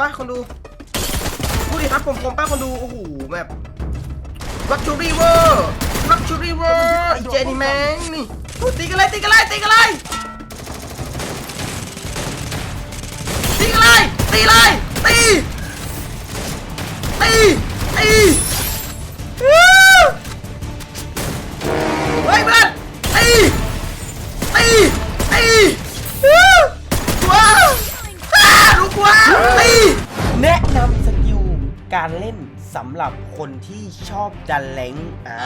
ป้าคนดูพูดดิครับผมผมป้าคนดู โอ้โหแบบรักชูรีเวอร์รักชูรีเวอร์ไอเจนี่แมงนี่พูดตีกันเลยตีกันเลยตีกันเลยตีกันเลยตีเลยตีตีตีฮู้เฮ้ยเพื่ การเล่นสำหรับคนที่ชอบดันแรงค์อ่า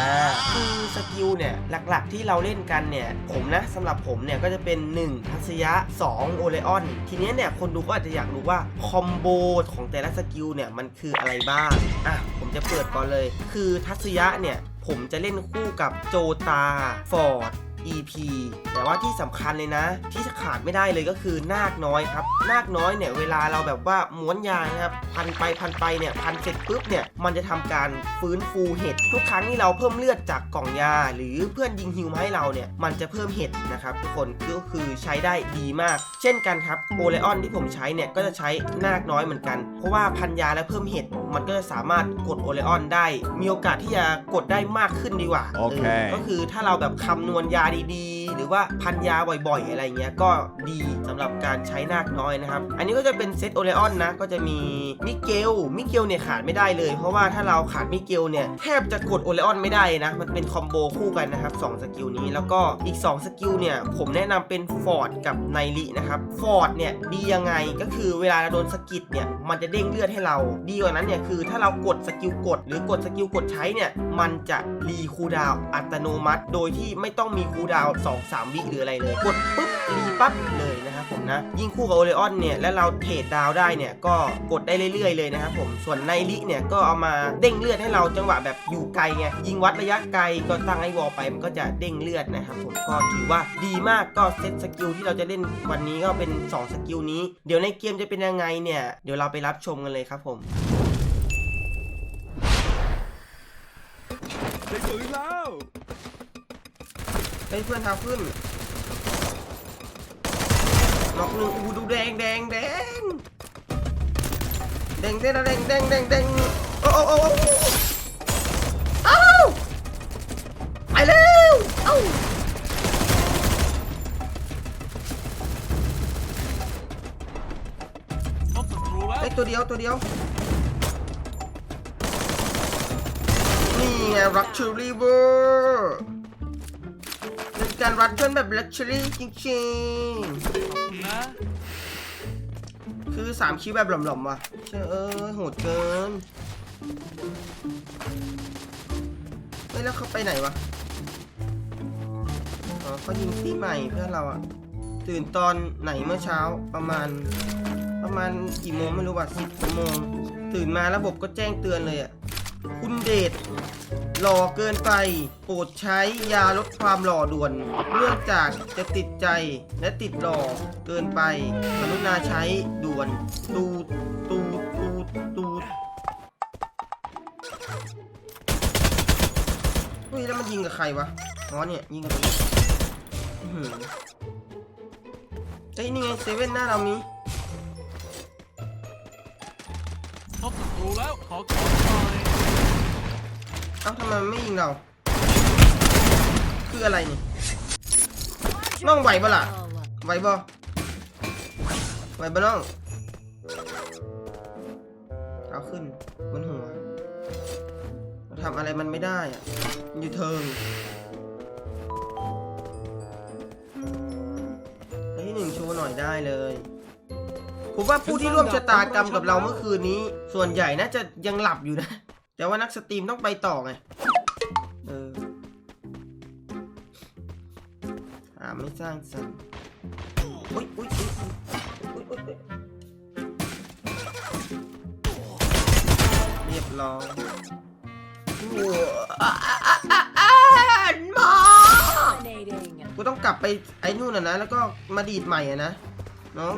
คือสกิลเนี่ยหลักๆที่เราเล่นกันเนี่ยผมนะสำหรับผมเนี่ยก็จะเป็น 1 ทัศยะ 2 โอเลออน ทีเนี้ยเนี่ยคนดูก็อาจจะอยากรู้ว่าคอมโบของแต่ละสกิลเนี่ยมันคืออะไรบ้างอะผมจะเปิดก่อนเลย คือทัศยะเนี่ยผมจะเล่นคู่กับโจตา ฟอร์ด EP แต่ว่าที่สำคัญเลยนะ ที่จะขาดไม่ได้เลยก็คือนาคน้อยครับ นาคน้อยเนี่ยเวลาเราแบบว่าม้วนยานะครับพันไปพันไปเนี่ยพันเสร็จปุ๊บเนี่ยมันจะทำการฟื้นฟูเห็ดทุกครั้งที่เราเพิ่มเลือดจากกล่องยา หรือเพื่อนยิงฮิวมาให้เราเนี่ยมันจะเพิ่มเห็ดนะครับทุกคนก็คือใช้ได้ดีมาก เช่นกันครับโอเลออนที่ผมใช้เนี่ยก็จะใช้นาคน้อยเหมือนกัน เพราะว่าพันยาและเพิ่มเห็ดมันก็จะสามารถกดโอเลออนได้ มีโอกาสที่จะกดได้มากขึ้นดีกว่าโอเคก็คือถ้าเราแบบคำนวณยาดี หรือว่าพันยาบ่อยๆ อะไรเงี้ยก็ดีสำหรับการใช้นาคน้อยนะครับ อันนี้ก็จะเป็นเซตโอเลออนนะ ก็จะมีมิเกลมิเกลเนี่ยขาดไม่ได้เลย เพราะว่าถ้าเราขาดมิเกลเนี่ยแทบจะกดโอเลออนไม่ได้นะ มันเป็นคอมโบคู่กันนะครับ2สกิลนี้แล้วก็อีก 2 สกิลเนี่ย ผมแนะนำเป็นฟอร์ดกับไนรินะครับฟอร์ดเนี่ยดียังไงก็คือเวลาเราโดนสกิดเนี่ยมันจะเด้งเลือดให้เราดีกว่านั้นเนี่ยคือถ้าเรากดสกิลกด หรือกดสกิลกดใช้เนี่ยมันจะรีคูดาวอัตโนมัติ โดยที่ไม่ต้องมีคูดาวน์2 3 วิหรืออะไรเลย กดปุ๊บรีปั๊บเลยนะครับผมนะ ยิ่งคู่กับโอเลออนเนี่ย แล้วเราเทรดดาวได้เนี่ย ก็กดได้เรื่อยๆเลยนะครับผม ส่วนไนริเนี่ย ก็เอามาเด้งเลือดให้เราจังหวะแบบอยู่ไกลไง ยิงวัดระยะไกลก็ตั้งไอ้วอลไปมันก็จะเด้งเลือดนะครับผม ก็ถือว่าดีมากก็เซตสกิลที่เราจะเล่นวันนี้ก็เป็น 2 สกิลนี้ เดี๋ยวในเกมจะเป็นยังไงเนี่ย เดี๋ยวเราไปรับชมกันเลยครับผมได้ปืนแล้ว เฮ้ยเพื่อนทำขึ้นล็อกหนึ่งอูดูแดงแดงแดงแดงแดงแดงแดงแดงแดงโอ้โอ้โอ้โอ้เอ้าไปเร็วเอ้าพบศัตรูแล้วไอ้ยตัวเดียวตัวเดียวนี่ไงรักชูรี่เวอร์เป็น การรักเพื่อนแบบลักชัวรี่จริงๆนะคือสามคิวแบบหล่อมๆว่ะเชื่อเออโหดเกิน เฮ้ย แล้วเขาไปไหนวะ อ๋อเขายิงตีใหม่เพื่อนเราอะตื่นตอนไหนเมื่อเช้าประมาณ ประมาณกี่โมงไม่รู้ว่ะสิบโมง ตื่นมาระบบก็แจ้งเตือนเลยอะ คุณเดชหล่อเกินไป โปรดใช้ยาลดความหล่อด่วนเนื่องจากจะติดใจและติดหล่อเกินไปกรุณาใช้ด่วน ตูดตูดตูดตูดเฮ้ยแล้วมันยิงกับใครวะอ๋อเนี่ยยิงกับตัวอื้เฮ้ยนี่ไงเซเว่นหน้าเรามีพบศัตรูแล้วขอขอ อ้าทำไมมันไม่ยิงเรา คืออะไรนี่น้องไหวปะล่ะไหวปะไหวปะน้องเอาขึ้นบนหัวเราทำอะไรมันไม่ได้อะอยู่เทิงไอ้ที่หนึ่งโชว์หน่อยได้เลยผมว่าผู้ที่ร่วมชะตากรรมกับเราเมื่อคืนนี้ ส่วนใหญ่น่าจะยังหลับอยู่นะ แต่ว่านักสตรีมต้องไปต่อไง เออหาไม่สร้างสรรค์อุ๊ยอุ๊ยอุ๊ยอุ๊ยอุ๊ยเรียบร้อยมอกูต้องกลับไปไอ้นู่นอะนะ แล้วก็มาดีดใหม่อะนะน้อง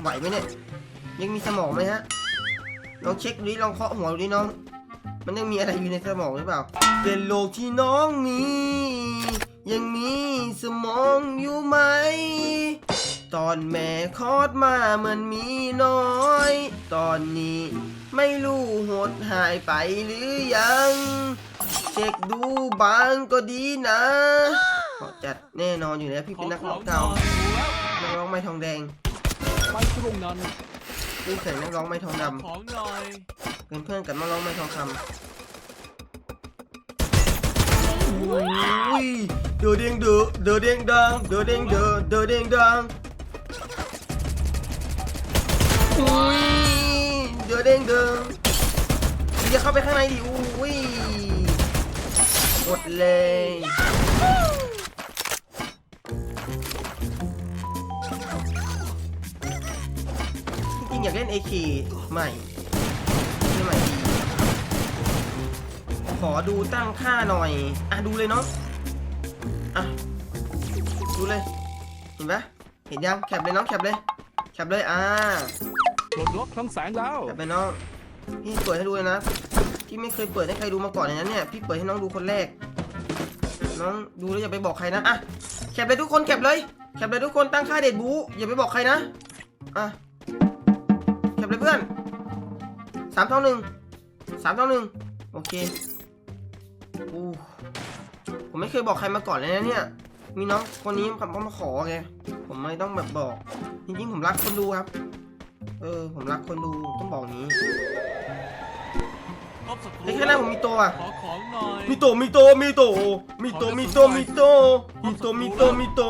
ไหวไหมเนี่ย ยังมีสมองไหมฮะลองเช็คดูดิลองเคาะหัวดูดิน้อง มันยังมีอะไรอยู่ในสมองหรือเปล่า เป็นโลกที่น้องมี ยังมีสมองอยู่ไหม ตอนแม่คลอดมาเหมือนมีน้อย ตอนนี้ไม่รู้หดหายไปหรือยัง เช็คดูบางก็ดีนะขอจัดแน่นอนอยู่แล้วพี่ขเป็อนนักขร้อองงหน่เก่าอยรู้แล้วนักร้องไม้ทองแดง ไปตรงนั้น คู่แข่งนักร้องไม้ทองดของหน่อยำเป็นเพื่อนกับนักร้องไม้ทองคำอุ้ยเดือดเด้งเดือดเดือดเด้งดังเดือดเด้งเดือดเดือดเด้งดังอุ้ยเดือดเด้งเดือดอย่าเข้าไปข้างในดิอุ้ยหมดเลย อยากเล่น AK ใหม่เล่นใหม่ดีขอดูตั้งค่าหน่อย อะดูเลยเนาะ อะ ดูเลย เห็นปะเห็นยัง แคปเลยน้อง แคปเลย แคปเลย อ่าปลดล็อกคลังแสงแล้ว แคปไปน้อง พี่เปิดให้ดูเลยนะ พี่ไม่เคยเปิดให้ใครดูมาก่อนเลยนะเนี่ย พี่เปิดให้น้องดูคนแรก น้องดูแล้วอย่าไปบอกใครนะ อะ แคปเลยทุกคน แคปเลย แคปเลยทุกคน ตั้งค่าเด็ดบู อย่าไปบอกใครนะ อะแคป เลยเพื่อนสามเท่าหนึ่งสามเท่าหนึ่งโอเคอู้ผมไม่เคยบอกใครมาก่อนเลยนะเนี่ย มีน้องคนนี้เขามาขอไงผมไม่ต้องแบบบอก จริงๆผมรักคนดูครับ เออ ผมรักคนดูต้องบอกนี้พบศัตรูไอ้ยข้างหน้าผมมีตัวอะขอของหน่อยมีโตมีโตมีโตมีโตมีโตมีโตมีโตมีโตมีโต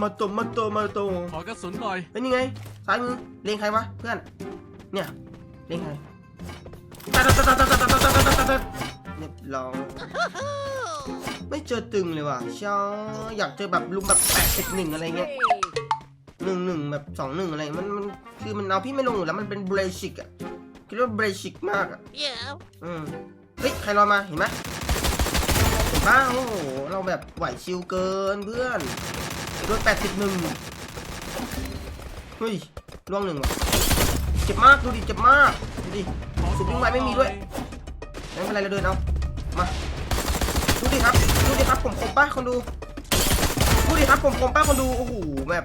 มาโตมาโตมาโตขอกระสุนหน่อยเป็นยังไงซ้ายมือเลงใครวะเพื่อน เนี่ยเลงใครตัดตัดตัดตัดตัดตัดตัดตัดตัดตัดเรียบร้อยไม่เจอตึงเลยว่ะชออยากเจอแบบลุมแบบแปดสิบหนึ่งอะไรเงี้ย Three. หนึ่งหนึ่งแบบสองหนึ่งอะไรมันมันคือมันเอาพี่ไม่ลงอยู่แล้วมันเป็นเบรชิกอะคิดว่าเบรชิกมากอะ Yeah. อืมเฮ้ยใครรอมาเห็นไหมเห็นปะโอ้โหเราแบบไหวชิวเกินเพื่อนโดนแปดสิบหนึ่งเฮ้ยล่วงหนึ่งว่ะ เจ็บมากดูดิเจ็บมากดูดิขอสุดวิ่งไวไม่มีด้วยไม่เป็นไรเราเดินเอามาดูดิครับดูดิครับผมคมป้าคนดูดูดิครับผมคมป้าคนดูโอ้โหแบบ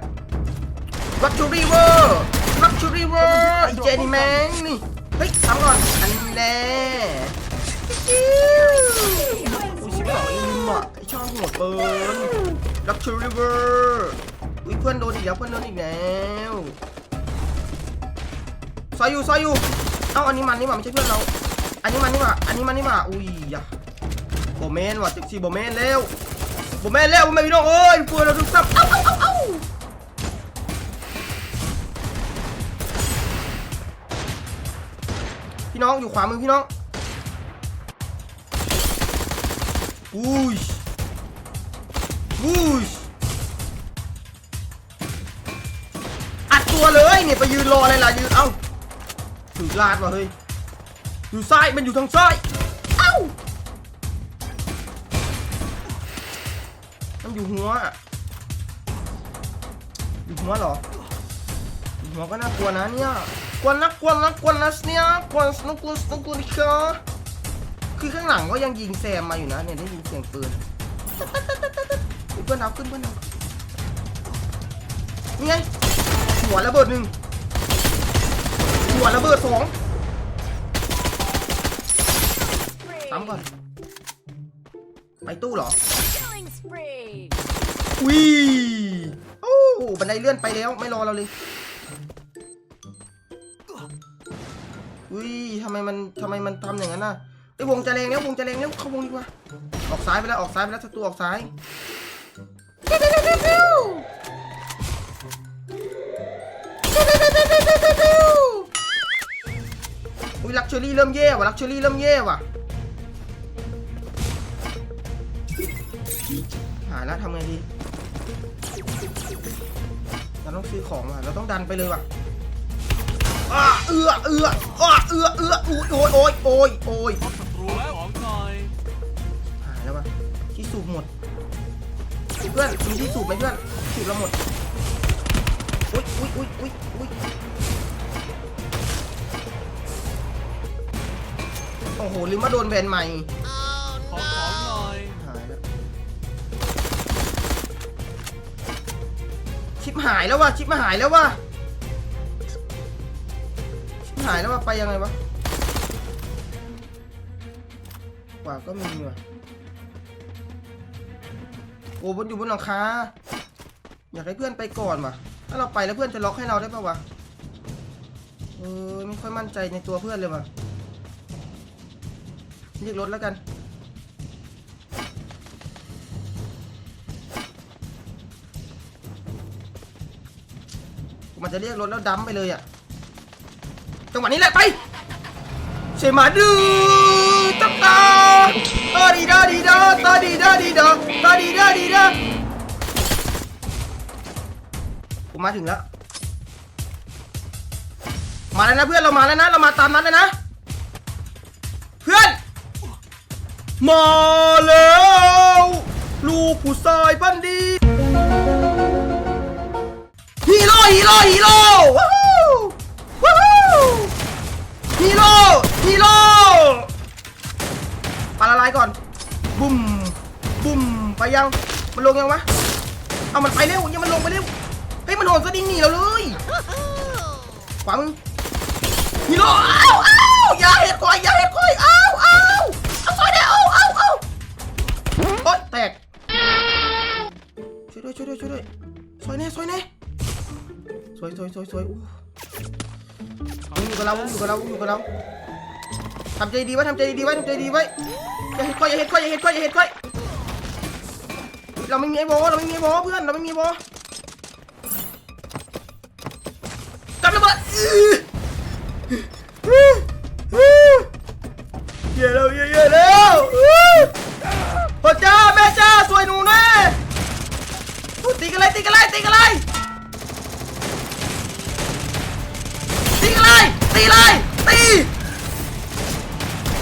ลักชูรี่เวอร์ลักชูรี่เวอร์ไอ้เจนี่แมงนี่เฮ้ยทำก่อนอันแน่อุ้ยชิบหายลืมอะไอช่องหัวเปินลักชูรี่เวอร์อุ้ยเพื่อนโดนอีกแล้วเพื่อนโดนอีกแล้วซ อยอยู่ซอยอยู่เอ้าอันนี้มันนี่หว่าไม่ใช่เพื่อนเรา อันนี้มันนี่หว่าอันนี้มันนี่หว่าอุ้ยยะโบเมนว่ะจิกซี่โบเมนเร็วโบเมนเร็วโบเมนพี่น้องเอ้ยฟัวเราดูซับเอ้าเอ้าเอ้าเอ้าพี่น้องอยู่ขวามือพี่น้องอุ้ยอุ้ยอัดตัวเลยเนี่ยไปยืนรออะไรล่ะยืนเอ้า ลาดว่ะเฮ้ย อยู่ซ้ายมันอยู่ทางซ้าย เอ้า มันอยู่หัวอยู่หัวเหรออยู่หัวก็น่ากลัวนะเนี่ยกลัวนะกลัวนะกลัวนะเนี่ยกลัวสนุกกลัวสนุกกลัวนี่ค่ะคือข้างหลังก็ยังยิงแซมมาอยู่นะเนี่ยได้ยินเสียงปืนเพื่อนเอาขึ้นเพื่อนเอานี่ไงหัวระเบิดหนึ่ง หัวระเบิดสอง Spree. ซ้ำก่อน ไปตู้เหรอ Killing spree. อุ้ยโอ้บันไดเลื่อนไปแล้ว ไม่รอเราเลย อุ้ยทำไมมันทำไมมันทำอย่างนั้นน่ะไอ้ยวงจะแรงแล้ววงจะแรงแล้วเข้าวงดีกว่า ออกซ้ายไปแล้วออกซ้ายไปแล้วศัตรูออกซ้าย ลักชัวรี่เริ่มแย่ว่ะลักชัวรี่เริ่มแย่ว่ะหายแล้วทำไงดีเราต้องซื้อของว่ะเราต้องดันไปเลยว่ะอ้าเอือเอืออ้าเอือเอืออุ้ยโอ้ยโอ้ยโอ้ยโอ้ยศัตรูแล้วของหน่อยหายแล้วว่ะที่สูบหมดเพื่อนมีที่สูบไหมเพื่อนสูบเราหมดอุ้ยอุ้ยอุ้ยอุ้ยอุ้ย อ้โหลืมว่าโดนแบนใหม่ขอของหน่อยหายแล้วชิบหายแล้วว่ะชิปมาหายแล้วว่ะชิปหายแล้วว่ะไปยังไงวะกว่าก็มีว่ะโอ้บนอยู่บนหลังคาอยากให้เพื่อนไปก่อนว่ะ ถ้าเราไปแล้วเพื่อนจะล็อกให้เราได้ปะวะเออไม่ค่อยมั่นใจในตัวเพื่อนเลยว่ะ เรียกรถแล้วกันมันจะเรียกรถแล้วดัมไปเลยอะ จังหวะนี้แหละไปเชมาดูตับตาตาดีดาดีดาตาดีดาดีดาตาดีดาดีดาผมมาถึงแล้ว มาแล้วนะเพื่อนเรามาแล้วนะ เรามาตามนั้นแล้วนะ มาแล้ว ลูกผู้ชายพันดีฮีโร่ฮีโร่ฮีโร่ว้าวว้าวฮีโร่ฮีโร่ปาละลายก่อนบุ้มบุ้มไปยังมันลงยังวะเอามันไปเร็วยังมันลงไปเร็วเฮ้ยมันโหนสลิงหนีเราเลยขวามึงฮีโร่อ้าวอ้าวอย่าเห็ดคอยอย่าเห็ดคอยอ้าวอ้าว ยแตก ช่วยด้วยช่วยด้วยช่วยด้วยซอยแน่ซอยแน่สวยสวยสวยสวยอู้มึงอยู่กับเรามึงอยู่กับเรามึงอยู่กับเราทำใจดีไว้ทำใจดีไว้ทำใจดีไว้อย่าเห็ดค่อยอย่าเห็ดค่อยอย่าเห็ดค่อยอย่าเห็ดค่อยเราไม่มีไอ้โบเราไม่มีไอ้โบเพื่อนเราไม่มีไอ้โบกำระเบิด จ้าแม่จ้าสวยหนูแน่ตีกันเลยตีกันเลยตีกันเลยตีกันเลยตีเลยตี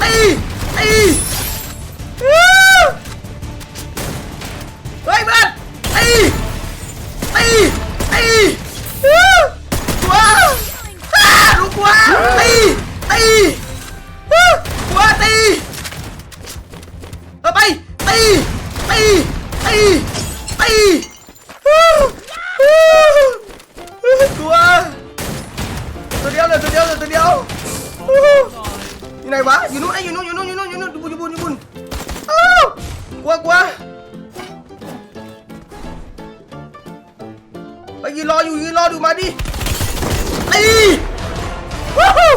ตี ลัวกลัวไปยืนรออยู่ยืนรอดูมาดิตีวู้ฮู้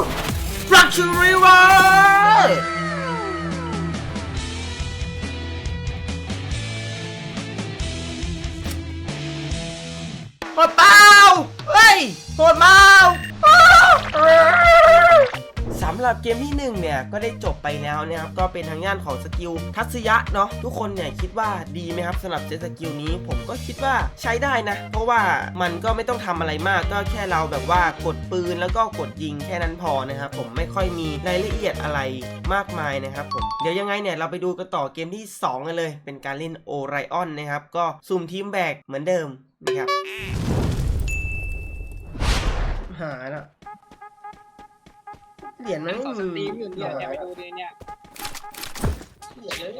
ฟลักชูรีวร์โหดเปล่าเฮ้ยโหดเปล่า หรับเกมที่หนึ่งเนี่ย ก็ได้จบไปแล้วนะครับ ก็เป็นทางด้านของสกิลทัศยะเนาะทุกคนเนี่ยคิดว่าดีไหมครับสำหรับเซตสกิลนี้ ผมก็คิดว่าใช้ได้นะ เพราะว่ามันก็ไม่ต้องทำอะไรมากก็แค่เราแบบว่ากดปืนแล้วก็กดยิงแค่นั้นพอนะครับผมไม่ค่อยมีรายละเอียดอะไรมากมายนะครับผมเดี๋ยวยังไงเนี่ยเราไปดูกันต่อเกมที่ 2 กันเลย เป็นการเล่นโอไรออนนะครับก็สุ่มทีมแบกเหมือนเดิมนะครับหายละ เหรียญมันนั่งไม่ต่อสมีตรีมอยู่เนี่ยอย่าไปดูดิเนี่ยเหรียญเลย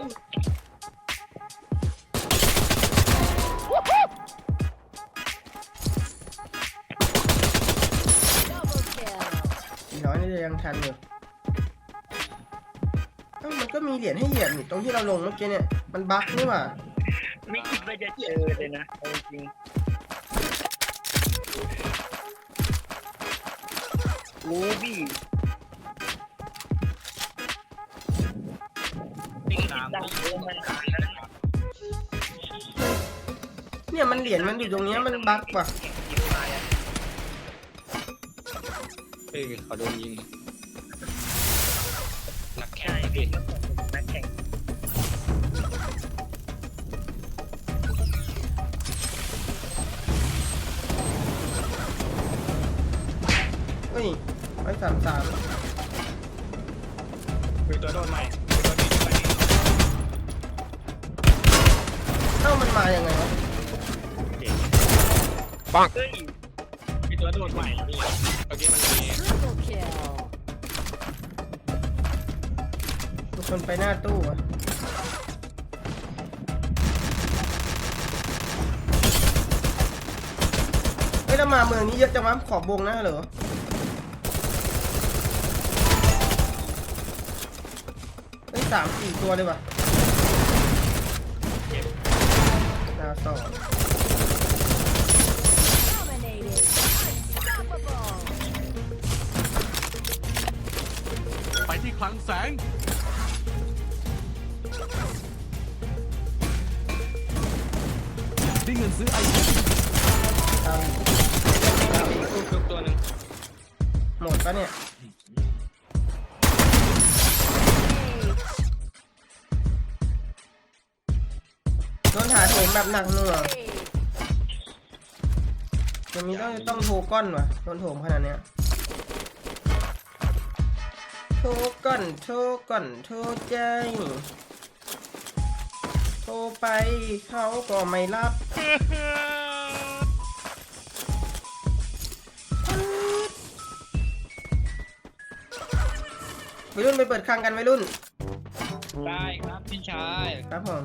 อีกน้อยนี่ยังทันอยู่เอ้ามันก็มีเหรียญให้เหยียบนี่ตรงที่เราลงเมื่อกี้เนี่ย มันบั๊กนี่หว่า ไม่คิดว่าจะเจอเลยนะเอาจริงโอ้บี้ เนี่ยมันเหรียญมันอยู่ตรงเนี้ยมันบั๊กว่ะเฮ้ยเขาโดนยิงนักแข่ใช่งพี่นักแข่งเฮ้ยไปสามสามคือตัวโดนใหม่ เฮ้ยคือตัวโดนใหม่พี่เมื่อกี้มันมี Triple kill. มันชนไปหน้าตู้อะฮ้ยเรามาเมืองนี้เยอะจังวะขอบวงนะเหรอ เฮ้ยสามสี่ตัวเลยว่ะดาวสอง ลังแสง ได้เงินซื้อไอเทมดาวทุกตัวหนึ่งหมดปะเนี่ย โดนถาโถมแบบหนักหน่วง Spree. มันมีต้องต้องโทก้อนว่ะ โดนโถมขนาดเนี้ย โทก้อนโทรก้อนโทรใจโทรไปเขาก็ไม่รับวัยรุ่นไปเปิดคลังกันวัยรุ่น ได้ครับพี่ชายครับผม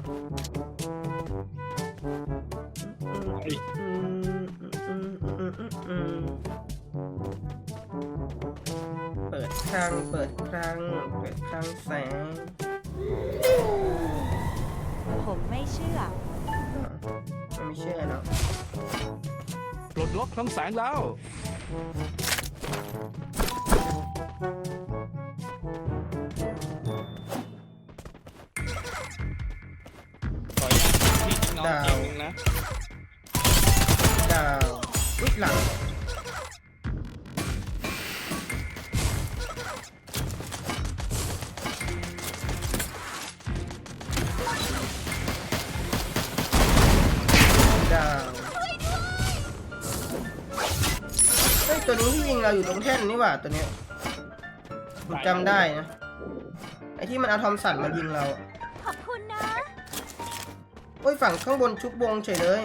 ครั้ง เปิดครั้ง เปิดครั้งแสง ผมไม่เชื่ออะไม่เชื่อเนาะปลดล็อกคลังแสงแล้วขออนุญาตพี่น้องเองนึงนะ ดาว อุ๊ยหลัง เราอยู่ตรงแท่นนี่หว่าตัวเนี้ยผมจำได้นะ ไอที่มันเอาทอมสันมายิงเราอะขอบคุณนะ โอ้ยฝั่งข้างบนชุบวงเฉยเลย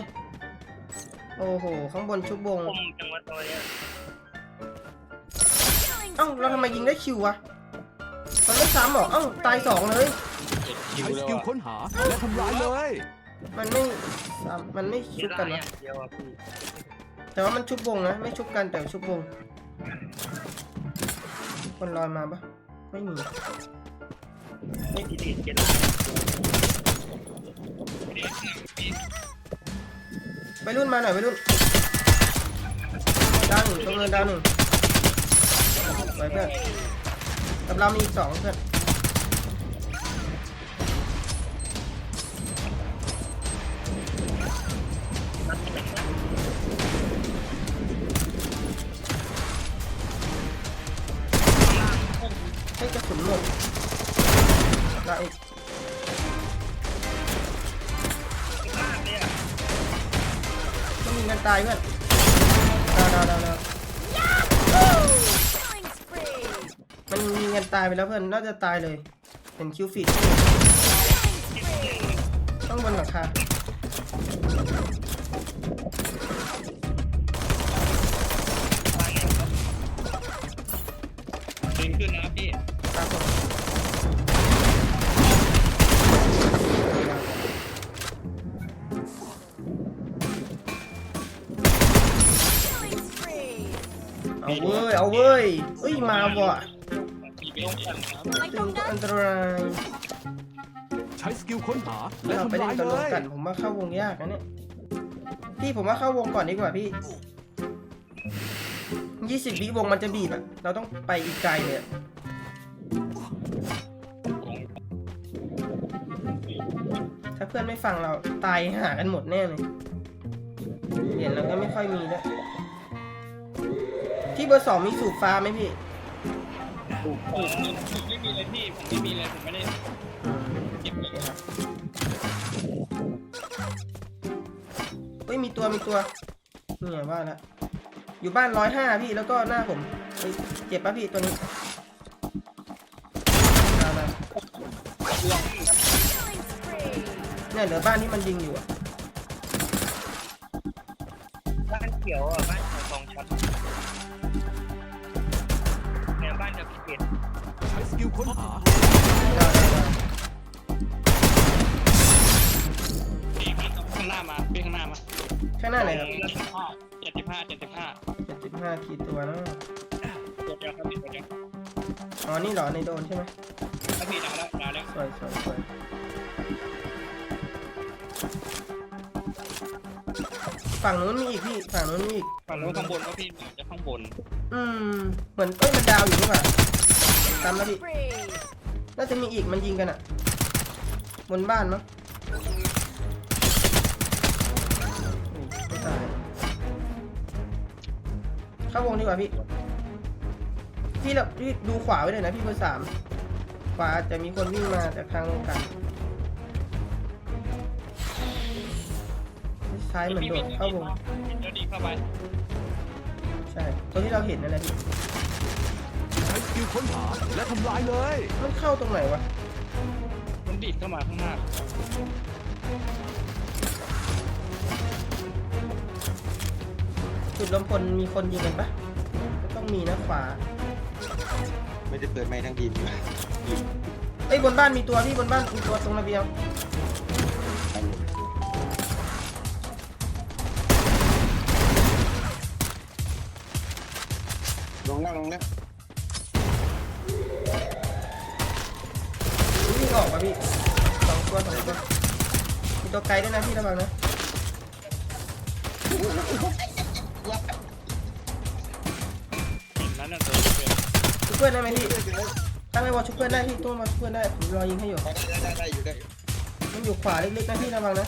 โอ้โห ข้างบนชุบวงคมจังหวะตัวเนี้ย Killing เอ้าเราทำไมยิงได้คิววะมันไม่ซ้ำหรอเอ้าตายสองเลย เจ็ดคิวใช้สแล้วกิลอะค้นหาและทำร้ายเลย มันไม่ซ้ำมันไม่เสีชุยบดากัยนอนะย่างเดียวอะพี่ แต่ว่ามันชุบวงนะ ไม่ชุบกันแต่ชุบวง คนลอยมาปะไม่มีไม่ดีดีเจ็ดไปรุ่นมาหน่อยไปรุ่นดาวหนึ่งตรงเงินดาวหนึ่งไปเพื่อนกับเรามีอีกสองเพื่อน ตายเพื่อนดาวดาวดาวดาวมันยิงกันตายไปแล้วเพื่อนน่าจะตายเลยเห็นคิวฟีดต้องบนหลังคาดึงขึ้นนะพี่ครับผม เอาเว้ย เอาเว้ยเอ้ย มาว่ะมีเบลกันครับไปตตึรงงก็นั้นอันตรายใช้สกิลค้นหาและเราไปทำเล่ร้านยกันเลรวมยกัน ผมว่าเข้าวงยากนะเนี่ย พี่ผมว่าเข้าวงก่อนดีกว่าพี่ยี่สิบวิวงมันจะบีบอะเราต้องไปอีกไกลเลยอะถ้าเพื่อนไม่ฟังเราตายหากันหมดแน่เลยเหรียญเราก็ไม่ค่อยมีด้วย ที่เบอร์สองมีสูบฟ้าไหมพี่ผมไม่มีเลยพี่ผมไม่มีเลยผมไม่ได้เก็บเลยเฮ้ยมีตัวมีตัวนี่ไงว่าแล้วอยู่บ้านร้อยห้าพี่แล้วก็หน้าผมเฮ้ยเจ็บปะพี่ตัวนี้เอาละ Killing spree. เนี่ยเหลือบ้านที่มันยิงอยู่อะบ้านเขียวอะบ้าน เจ็ดสิบห้าขีดตัวเนาะตัวเดียวครับพี่ตัวเดียวอ๋อนี่เหรอในโดนใช่ไหมถ้าพี่ดาวแล้วดาวแล้วสวยสวยสวยฝั่งนู้นมีอีกพี่ฝั่งนู้นมีอีก ฝั่งโน้นข้างบนก็พี่จะข้างบน อืม เหมือนเอ้ยมันดาวอยู่นี่หว่าตามแล้วพี่ Spree. น่าจะมีอีกมันยิงกันอะบนบ้านมั้ง เข้าวงดีกว่าพี่ พี่เราพี่ดูขวาไว้เลยนะพี่เบอร์สามขวาอาจจะมีคนวิ่งมาจากทางลงกันซ้ายเหมือนโดดเข้าวงเดี๋ยวดีเข้าไปใช่ตัวที่เราเห็นนั่นแหละพี่ใช้สกิลค้นหาและทำลายเลย มันเข้าตรงไหนวะมันดีดเข้ามาข้างหน้า จุดลมพลมีคนยิงกันปะก็ต้องมีนะขวาไม่ได้เปิดไม้ทั้งทีมอยู่เอ้ยบนบ้านมีตัวพี่บนบ้านมีตัวตรงระเบียงลงแล้วลงแล้ววิ่งออกมาพี่สองตัวสองตัวมีตัวไกลด้วยนะพี่ระวังนะ ชุบเพื่อนได้ไหมพี่ตั้งไว้วอลชุบเพื่อนได้พี่ตู้มาชุบเพื่อนได้ผมรอยิงให้อยู่ได้ได้ได้อยู่ได้มันอยู่ขวาเล็กๆนะพี่ระวังนะ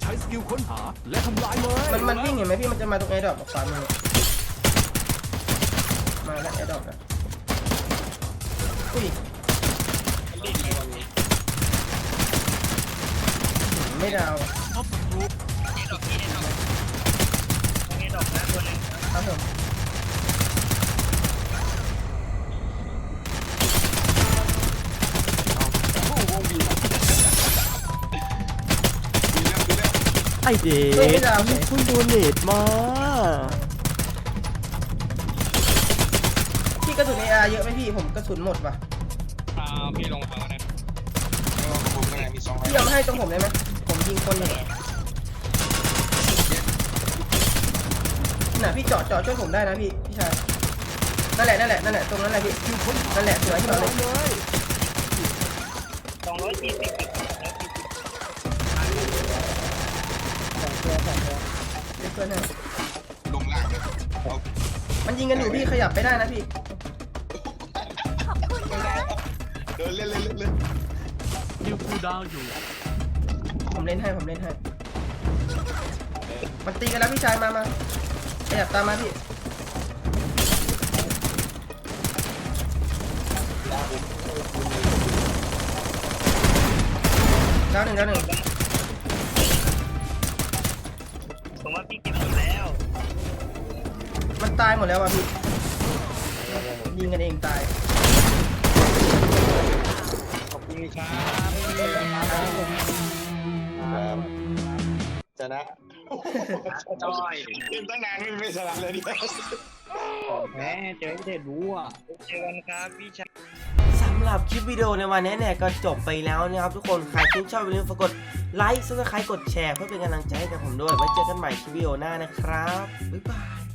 ใช้สกิลค้นหาและทำลายเลยมันมันวิ่งเห็นไหมพี่มันจะมาตรงไอ้ดอกขวามือมาแล้วไอ้ดอกนะอุ้ยมันดีดไปวันนี้ไม่ดาวอะพบศั ไอเด็เฮ้ยไม่ดาวเฉยคุณโดเนทมาพี่กระสุนเออาเยอะไหมพี่ผมกระสุนหมดว่ะอ่าพี่ลงมาเนี่ยเอาของผมข้างในมีสองร้อยพี่เอามาให้ตรงผมได้ไหมผมยิงคนอยู่น่ะพี่เจาะเจาะช่วยผมได้นะพี่พี่ชายนั่นแหละนั่นแหละนั่นแหละตรงนั้นแหละพี่นั่นแหละสวยที่เราเลยเลยสองร้อยสี่สิบกับสองร้อยสี่สิบ เพื่อนให้ลงล่างเลยเอามันยิงกันอยู่พี่ขยับไปได้นะพี่เดินเล่นเล่นเล่นเล่นคิวคูลดาวน์อยู่ผมเล่นให้ผมเล่นให้มันตีกันแล้วพี่ชายมามาขยับตามมาพี่ดาวหนึ่งดาวหนึ่ง หมดแล้วอะพี่ยิงกันเองตายขอบคุณครับครับชนะจ้อยเล่นตั้งนานไม่ไม่ชนะเลยเนี่ยแม่เจอเด็ดรู้อะเจอกันครับพี่ชายสำหรับคลิปวิดีโอในวันนี้เนี่ยก็จบไปแล้วนะครับทุกคนใครชื่นชอบอย่าลืมฝากกดไลค์ซับสไครต์กดแชร์เพื่อเป็นกำลังใจให้กับผมด้วยไว้เจอกันใหม่คลิปวิดีโอหน้านะครับ บ๊ายบาย